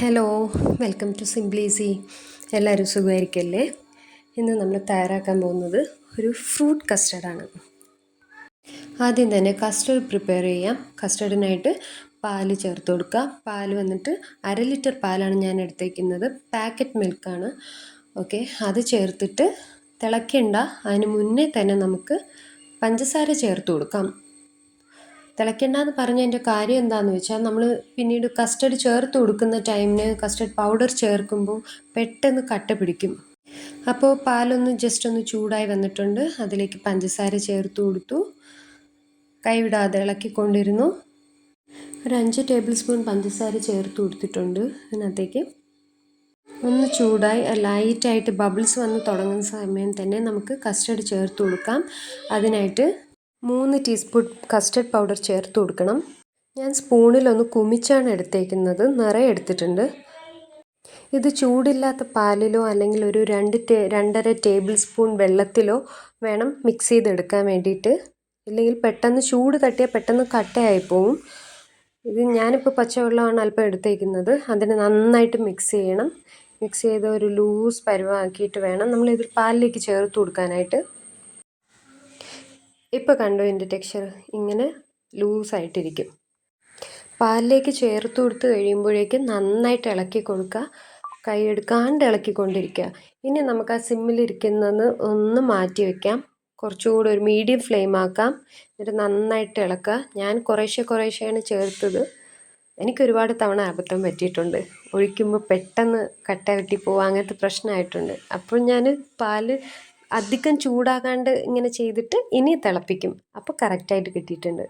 Hello welcome to simply C എല്ലാവരും സുഖമായിരിക്കല്ലേ? ഇന്ന് നമ്മൾ തയ്യാറാക്കാൻ പോകുന്നത് ഒരു ഫ്രൂട്ട് കസ്റ്റർഡാണ് ആദ്യം തന്നെ കസ്റ്റർഡ് പ്രിപ്പയർ ചെയ്യാം. കസ്റ്റർഡിനായിട്ട് പാൽ ചേർത്ത് കൊടുക്കുക. പാൽ വന്നിട്ട് അര ലിറ്റർ പാലാണ് ഞാൻ എടുത്തേക്കുന്നത്. പാക്കറ്റ് മിൽക്കാണ് ഓക്കെ അത് ചേർത്തിട്ട് തിളയ്ക്കേണ്ട. അതിന് മുന്നേ തന്നെ നമുക്ക് പഞ്ചസാര ചേർത്ത് കൊടുക്കാം. തിളയ്ക്കേണ്ടെന്ന് പറഞ്ഞതിന്റെ കാര്യം എന്താണെന്ന് വെച്ചാൽ നമ്മൾ പിന്നീട് കസ്റ്റഡ് ചേർത്ത് കൊടുക്കുന്ന ടൈമിന് കസ്റ്റഡ് പൗഡർ ചേർക്കുമ്പോൾ പെട്ടെന്ന് കട്ട പിടിക്കും. അപ്പോൾ പാലൊന്ന് ജസ്റ്റ് ഒന്ന് ചൂടായി വന്നിട്ടുണ്ട്. അതിലേക്ക് പഞ്ചസാര ചേർത്ത് കൊടുത്തു. കൈവിടാതെ ഇളക്കിക്കൊണ്ടിരുന്നു. ഒരു അഞ്ച് ടേബിൾ സ്പൂൺ പഞ്ചസാര ചേർത്ത് കൊടുത്തിട്ടുണ്ട് അതിനകത്തേക്ക്. ഒന്ന് ചൂടായി ലൈറ്റായിട്ട് ബബിൾസ് വന്ന് തുടങ്ങുന്ന സമയം തന്നെ നമുക്ക് കസ്റ്റഡ് ചേർത്ത് കൊടുക്കാം. അതിനായിട്ട് മൂന്ന് ടീസ്പൂൺ കസ്റ്റർഡ് പൗഡർ ചേർത്ത് കൊടുക്കണം. ഞാൻ സ്പൂണിലൊന്ന് കുമിച്ചാണ് എടുത്തേക്കുന്നത്. നിറയെ എടുത്തിട്ടുണ്ട്. ഇത് ചൂടില്ലാത്ത പാലിലോ അല്ലെങ്കിൽ ഒരു രണ്ട് ടേ രണ്ടര ടേബിൾ സ്പൂൺ വെള്ളത്തിലോ വേണം മിക്സ് ചെയ്തെടുക്കാൻ വേണ്ടിയിട്ട്. ഇല്ലെങ്കിൽ പെട്ടെന്ന് ചൂട് തട്ടിയാൽ പെട്ടെന്ന് കട്ടയായി പോവും ഇത് ഞാനിപ്പോൾ പച്ചവെള്ളമാണ് അല്പം എടുത്തേക്കുന്നത്. അതിനെ നന്നായിട്ട് മിക്സ് ചെയ്യണം. മിക്സ് ചെയ്ത് ഒരു ലൂസ് പരുവാക്കിയിട്ട് വേണം. നമ്മൾ ഇതിൽ പാലിലേക്ക് ചേർത്ത് കൊടുക്കാനായിട്ട്. ഇപ്പോൾ കണ്ടോ എന്റെ ടെക്സ്ചർ ഇങ്ങനെ ലൂസായിട്ടിരിക്കും പാലിലേക്ക് ചേർത്ത് കൊടുത്ത് കഴിയുമ്പോഴേക്കും നന്നായിട്ട് ഇളക്കി കൊടുക്കുക. കൈ എടുക്കാണ്ട് ഇളക്കിക്കൊണ്ടിരിക്കുക ഇനി നമുക്ക് ആ സിമ്മിലിരിക്കുന്നത് ഒന്ന് മാറ്റി വയ്ക്കാം കുറച്ചുകൂടി ഒരു മീഡിയം ഫ്ലെയിം ആക്കാം. എന്നിട്ട് നന്നായിട്ട് ഇളക്കുക. ഞാൻ കുറേശ്ശെ കുറേശ്ശെയാണ് ചേർത്തത്. എനിക്ക് ഒരുപാട് തവണ അബദ്ധം പറ്റിയിട്ടുണ്ട്. ഒഴിക്കുമ്പോൾ പെട്ടെന്ന് കട്ട വെട്ടി അങ്ങനത്തെ പ്രശ്നമായിട്ടുണ്ട്. അപ്പോൾ ഞാൻ പാൽ അധികം ചൂടാകാണ്ട് ഇങ്ങനെ ചെയ്തിട്ട് ഇനി തിളപ്പിക്കും. അപ്പോൾ കറക്റ്റായിട്ട് കിട്ടിയിട്ടുണ്ട്.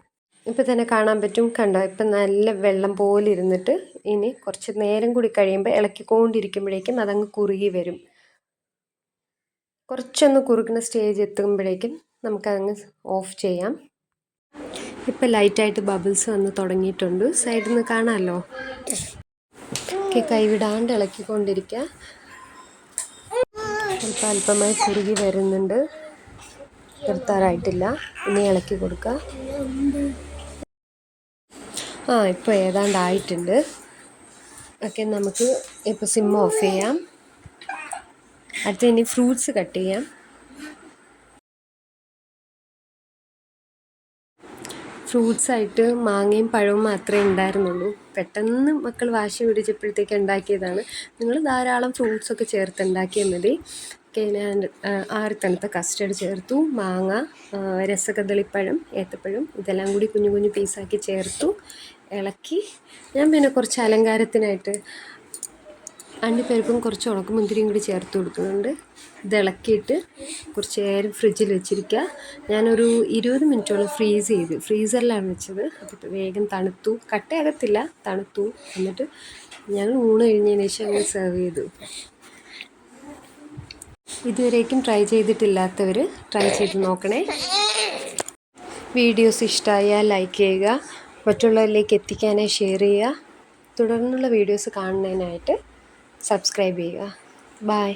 ഇപ്പോൾ തന്നെ കാണാൻ പറ്റും. കണ്ടോ? ഇപ്പം നല്ല വെള്ളം പോലെ ഇരുന്നിട്ട് ഇനി കുറച്ച് നേരം കൂടി കഴിയുമ്പോൾ ഇളക്കിക്കൊണ്ടിരിക്കുമ്പോഴേക്കും അതങ്ങ് കുറുകി വരും. കുറച്ചൊന്ന് കുറുകുന്ന സ്റ്റേജ് എത്തുമ്പോഴേക്കും നമുക്കതങ്ങ് ഓഫ് ചെയ്യാം. ഇപ്പം ലൈറ്റായിട്ട് ബബിൾസ് വന്ന് തുടങ്ങിയിട്ടുണ്ട്. സൈഡിൽ നിന്ന് കാണാമല്ലോ? ഓക്കെ കൈവിടാണ്ട് ഇളക്കിക്കൊണ്ടിരിക്കുക അല്പം അല്പമായി കുറുകി വരുന്നുണ്ട്. നിർത്താറായിട്ടില്ല. ഇനി ഇളക്കി കൊടുക്കുക ആ ഇപ്പോൾ ഏതാണ്ടായിട്ടുണ്ട് ഓക്കെ നമുക്ക് ഇപ്പോൾ സിം ഓഫ് ചെയ്യാം. അടുത്ത ഇനി ഫ്രൂട്ട്സ് കട്ട് ചെയ്യാം. ഫ്രൂട്ട്സായിട്ട് മാങ്ങയും പഴവും മാത്രമേ ഉണ്ടായിരുന്നുള്ളൂ. പെട്ടെന്ന് മക്കൾ വാശി പിടിച്ചപ്പോഴത്തേക്ക് ഉണ്ടാക്കിയതാണ്. നിങ്ങൾ ധാരാളം ഫ്രൂട്ട്സൊക്കെ ചേർത്ത് ഉണ്ടാക്കിയാൽ മതി. ഞാൻ ആറ് തണുത്ത ചേർത്തു. മാങ്ങ രസകദളിപ്പഴം ഏത്തപ്പഴം ഇതെല്ലാം കൂടി കുഞ്ഞു കുഞ്ഞു പീസാക്കി ചേർത്തു. ഇളക്കി. ഞാൻ പിന്നെ കുറച്ച് അലങ്കാരത്തിനായിട്ട് അണ്ടിപ്പരിപ്പും കുറച്ച് ഉണക്കമുന്തിരിയും കൂടി ചേർത്ത് കൊടുക്കുന്നുണ്ട്. ഇളക്കിയിട്ട് കുറച്ച് നേരം ഫ്രിഡ്ജിൽ വെച്ചിരിക്കുക. ഞാനൊരു ഇരുപത് മിനിറ്റോളം ഫ്രീസ് ചെയ്തു. ഫ്രീസറിലാണ് വെച്ചത്. അപ്പോൾ വേഗം തണുത്തു. കട്ടയാകത്തില്ല തണുത്തു. എന്നിട്ട് ഞങ്ങൾ ഊണ് കഴിഞ്ഞതിന് ശേഷം അങ്ങനെ സെർവ് ചെയ്തു. ഇതുവരേക്കും ട്രൈ ചെയ്തിട്ടില്ലാത്തവർ ട്രൈ ചെയ്ത് നോക്കണേ. വീഡിയോസ് ഇഷ്ടമായാൽ ലൈക്ക് ചെയ്യുക. മറ്റുള്ളവരിലേക്ക് എത്തിക്കാനായി ഷെയർ ചെയ്യുക. തുടർന്നുള്ള വീഡിയോസ് കാണുന്നതിനായിട്ട് സബ്സ്ക്രൈബ് ചെയ്യുക ബായ്